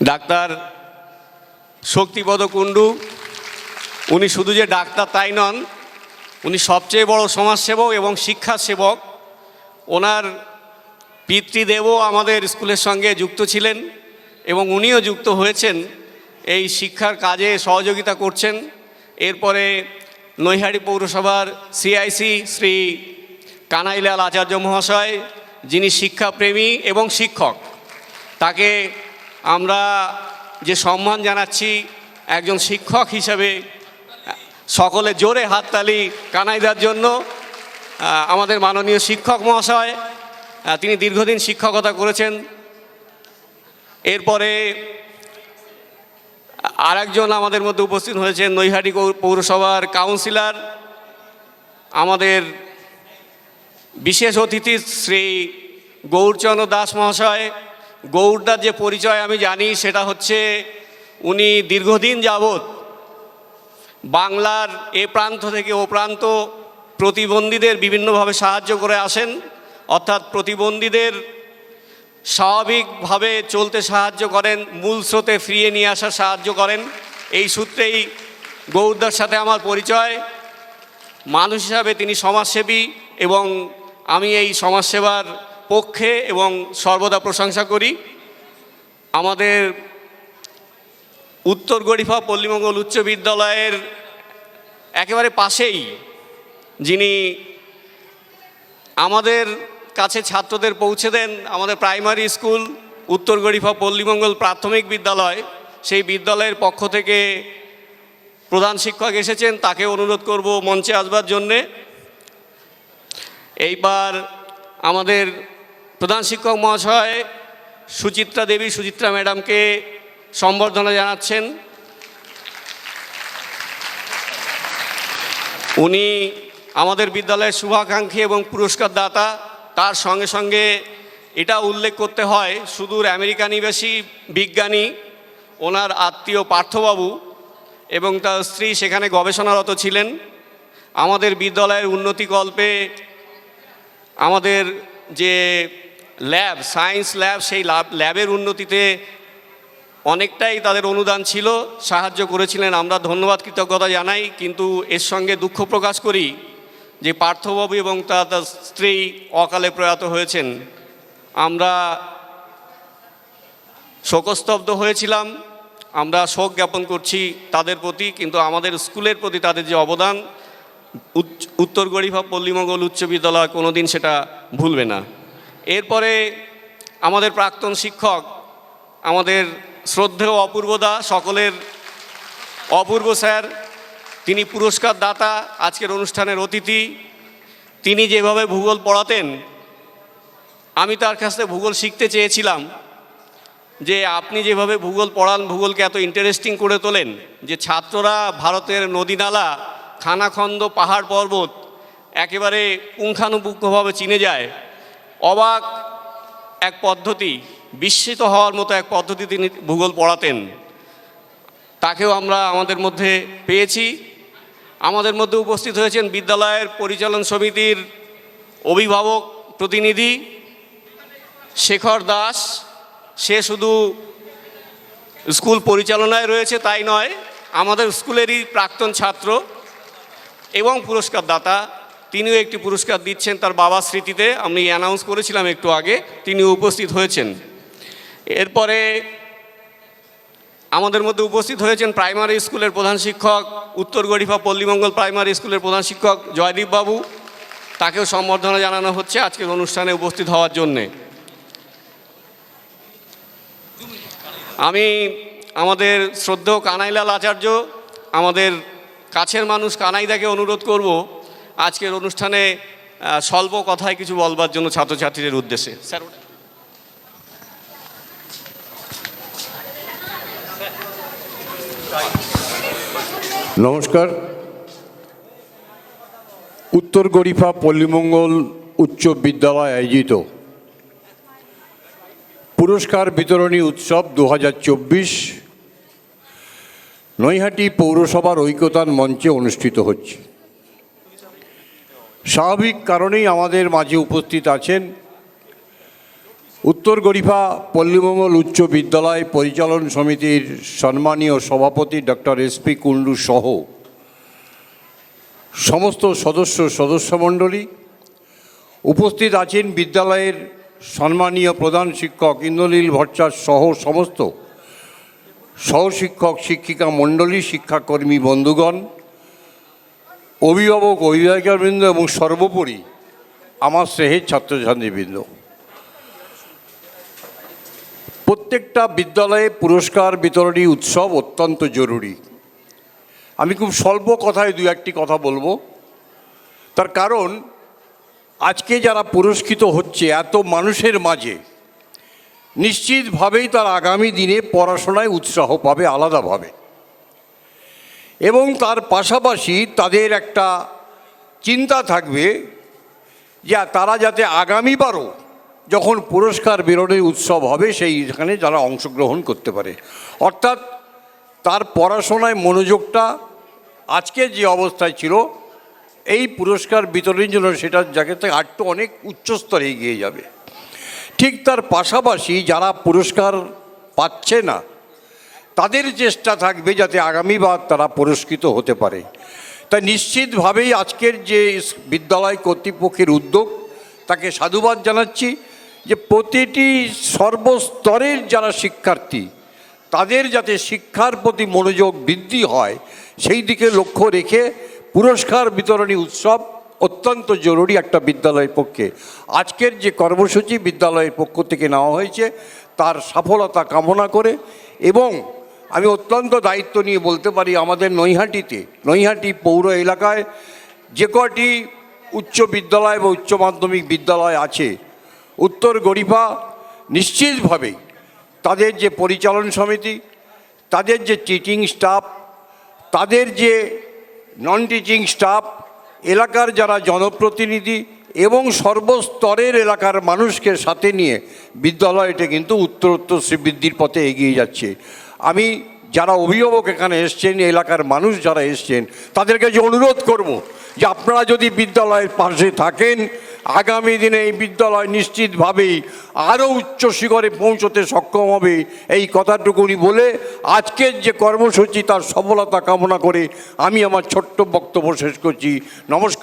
Doctor Shaktipada Kundu, উনি শুধু যে ডাক্তার তাই নন, উনি সবচেয়ে বড় সমাজসেবক এবং শিক্ষা সেবক ওনার পিতৃদেবও আমাদের স্কুলের সঙ্গে যুক্ত ছিলেন এবং উনিও যুক্ত হয়েছেন। এই শিক্ষার কাজে সহযোগিতা করছেন। এরপরে নৈহাটি পৌরসভার সিআইসি শ্রী কানাইলাল আচার্য মহাশয়, যিনি শিক্ষাপ্রেমী এবং শিক্ষক, তাকে আমরা যে সম্মান জানাচ্ছি একজন শিক্ষক হিসাবে, সকলে জোরে হাততালি কানাই কানাইদার জন্য আমাদের মাননীয় শিক্ষক মহাশয় তিনি দীর্ঘদিন শিক্ষকতা করেছেন। এরপরে আরেকজন আমাদের মধ্যে উপস্থিত হয়েছেন নৈহাটি পৌরসভার কাউন্সিলর। আমাদের বিশেষ অতিথি শ্রী গৌরচন্দ্র দাস মহাশয় গৌরদার যে পরিচয় আমি জানি সেটা হচ্ছে উনি দীর্ঘদিন যাবৎ বাংলার এ প্রান্ত থেকে ও প্রান্ত প্রতিবন্ধীদের বিভিন্নভাবে সাহায্য করে আসেন। অর্থাৎ প্রতিবন্ধীদের স্বাভাবিকভাবে চলতে সাহায্য করেন, মূল স্রোতে ফিরিয়ে নিয়ে আসার সাহায্য করেন। এই সূত্রেই গৌরদার সাথে আমার পরিচয়। মানুষ হিসাবে তিনি সমাজসেবী এবং আমি এই সমাজসেবার পক্ষে এবং সর্বদা প্রশংসা করি। আমাদের উত্তর গরিফা পল্লীমঙ্গল উচ্চ বিদ্যালয়ের একেবারে পাশেই যিনি আমাদের কাছে ছাত্রদের পৌঁছে দেন, আমাদের প্রাইমারি স্কুল, উত্তর গরিফা পল্লীমঙ্গল প্রাথমিক বিদ্যালয়, সেই বিদ্যালয়ের পক্ষ থেকে প্রধান শিক্ষক এসেছেন, তাকে অনুরোধ করব মঞ্চে আসবার জন্যে। এইবার আমাদের প্রধান শিক্ষক মহাশয় সুচিত্রা দেবী, সুচিত্রা ম্যাডামকে সম্বর্ধনা জানাচ্ছেন। উনি আমাদের বিদ্যালয়ের শুভাকাঙ্ক্ষী এবং পুরস্কার দাতা তার সঙ্গে সঙ্গে এটা উল্লেখ করতে হয়, সুদূর আমেরিকা নিবাসী বিজ্ঞানী, ওনার আত্মীয় পার্থবাবু এবং তার স্ত্রী সেখানে গবেষণারত ছিলেন। আমাদের বিদ্যালয়ের উন্নতিকল্পে আমাদের যে ল্যাব, সায়েন্স ল্যাব, সেই ল্যাব ল্যাবের উন্নতিতে অনেকটাই তাদের অনুদান ছিল, সাহায্য করেছিলেন। আমরা ধন্যবাদ, কৃতজ্ঞতা জানাই, কিন্তু এর সঙ্গে দুঃখ প্রকাশ করি যে পার্থবাবু এবং তার তার স্ত্রী অকালে প্রয়াত হয়েছেন। আমরা শোকস্তব্ধ হয়েছিলাম, আমরা শোক জ্ঞাপন করছি তাদের প্রতি, কিন্তু আমাদের স্কুলের প্রতি তাদের যে অবদান উত্তর গরিফা পল্লীমঙ্গল উচ্চ বিদ্যালয় কোনো দিন সেটা ভুলবে না। এরপরে আমাদের প্রাক্তন শিক্ষক, আমাদের শ্রদ্ধেয় অপূর্বদা সকলের অপূর্ব স্যার, তিনি পুরস্কার দাতা আজকের অনুষ্ঠানের অতিথি। তিনি যেভাবে ভূগোল পড়াতেন, আমি তার কাছ থেকে ভূগোল শিখতে চেয়েছিলাম যে আপনি যেভাবে ভূগোল পড়ান, ভূগোলকে এত ইন্টারেস্টিং করে তোলেন যে ছাত্ররা ভারতের নদীনালা, খানাখন্দ, পাহাড় পর্বত একেবারে পুঙ্খানুপুঙ্খভাবে চিনে যায়। অবাক এক পদ্ধতি, বিস্মিত হওয়ার মতো এক পদ্ধতি তিনি ভূগোল পড়াতেন। তাকেও আমরা আমাদের মধ্যে পেয়েছি। আমাদের মধ্যে উপস্থিত হয়েছেন বিদ্যালয়ের পরিচালন সমিতির অভিভাবক প্রতিনিধি শেখর দাস। সে শুধু স্কুল পরিচালনায় রয়েছে, তাই নয়, আমাদের স্কুলেরই প্রাক্তন ছাত্র এবং পুরস্কার দাতা তিনিও একটি পুরস্কার দিচ্ছেন তার বাবার স্মৃতিতে। আমি অ্যানাউন্স করেছিলাম একটু আগে, তিনি উপস্থিত হয়েছেন। এরপরে আমাদের মধ্যে উপস্থিত হয়েছেন প্রাইমারি স্কুলের প্রধান শিক্ষক, উত্তর গরিফা পল্লীমঙ্গল প্রাইমারি স্কুলের প্রধান শিক্ষক জয়দীপ বাবু। তাকেও সম্বর্ধনা জানানো হচ্ছে আজকের অনুষ্ঠানে উপস্থিত হওয়ার জন্যে। আমি আমাদের শ্রদ্ধেয় কানাইলাল আচার্য, আমাদের কাছের মানুষ কানাইদাকে অনুরোধ করব আজকের অনুষ্ঠানে স্বল্প কথায় কিছু বলবার জন্য ছাত্রছাত্রীদের উদ্দেশ্যে। স্যার নমস্কার। উত্তর গরিফা পল্লীমঙ্গল উচ্চ বিদ্যালয় আয়োজিত। পুরস্কার বিতরণী উৎসব দু হাজার চব্বিশ নৈহাটি পৌরসভার ঐক্যতান মঞ্চে অনুষ্ঠিত হচ্ছে। স্বাভাবিক কারণেই আমাদের মাঝে উপস্থিত আছেন উত্তর গরিফা পল্লীমঙ্গল উচ্চ বিদ্যালয় পরিচালন সমিতির সম্মানীয় সভাপতি ডক্টর এসপি কুন্ডু সহ সমস্ত সদস্য সদস্যমণ্ডলী উপস্থিত আছেন বিদ্যালয়ের সম্মানীয় প্রধান শিক্ষক ইন্দ্রনীল ভট্টাচার্য সহ সমস্ত সহশিক্ষক, শিক্ষিকা মণ্ডলী, শিক্ষাকর্মী বন্ধুগণ অভিভাবক, অভিভাবিকাবৃন্দ এবং সর্বোপরি আমার স্নেহের ছাত্রছাত্রীবৃন্দ। প্রত্যেকটা বিদ্যালয়ে পুরস্কার বিতরণী উৎসব অত্যন্ত জরুরি। আমি খুব স্বল্প কথায় দু একটি কথা বলব। তার কারণ, আজকে যারা পুরস্কৃত হচ্ছে, এত মানুষের মাঝে নিশ্চিতভাবেই তার আগামী দিনে পড়াশোনায় উৎসাহ পাবে আলাদাভাবে। এবং তার পাশাপাশি তাদের একটা চিন্তা থাকবে যে তারা যাতে আগামীবারও যখন পুরস্কার বিতরণের উৎসব হবে, সেইখানে যারা অংশগ্রহণ করতে পারে। অর্থাৎ তার পড়াশোনায় মনোযোগটা আজকে যে অবস্থায় ছিল, এই পুরস্কার বিতরণের জন্য সেটা জায়গাতে আরটু অনেক উচ্চস্তরে এগিয়ে যাবে। ঠিক তার পাশাপাশি যারা পুরস্কার পাচ্ছে না তাদের চেষ্টা থাকবে যাতে আগামীবার তারা পুরস্কৃত হতে পারে। তাই নিশ্চিতভাবেই আজকের যে বিদ্যালয় কর্তৃপক্ষের উদ্যোগ, তাকে সাধুবাদ জানাচ্ছি যে প্রতিটি সর্বস্তরের যারা শিক্ষার্থী, তাদের যাতে শিক্ষার প্রতি মনোযোগ বৃদ্ধি হয়, সেই দিকে লক্ষ্য রেখে পুরস্কার বিতরণী উৎসব অত্যন্ত জরুরি একটা বিদ্যালয়ের পক্ষে। আজকের যে কর্মসূচি বিদ্যালয়ের পক্ষ থেকে নেওয়া হয়েছে, তার সফলতা কামনা করে এবং আমি অত্যন্ত দায়িত্ব নিয়ে বলতে পারি আমাদের নৈহাটিতে, নৈহাটি পৌর এলাকায় যে কটি উচ্চ বিদ্যালয় বা উচ্চ মাধ্যমিক বিদ্যালয় আছে, উত্তর গরিফা নিশ্চিতভাবেই তাদের যে পরিচালন সমিতি, তাদের যে টিচিং স্টাফ, তাদের যে নন টিচিং স্টাফ, এলাকার যারা জনপ্রতিনিধি এবং সর্বস্তরের এলাকার মানুষকে সাথে নিয়ে বিদ্যালয়টা কিন্তু উত্তরোত্তর শ্রীবৃদ্ধির পথে এগিয়ে যাচ্ছে। আমি যারা অভিভাবক এখানে এসছেন, এলাকার মানুষ যারা এসছেন, তাদেরকে যে অনুরোধ করব যে আপনারা যদি বিদ্যালয়ের পাশে থাকেন, আগামী দিনে এই বিদ্যালয় নিশ্চিতভাবেই আরও উচ্চ শিখরে পৌঁছতে সক্ষম হবে। এই কথাটুকুনি বলে আজকের যে কর্মসূচি তার সফলতা কামনা করে আমি আমার ছোট্ট বক্তব্য শেষ করছি। নমস্কার।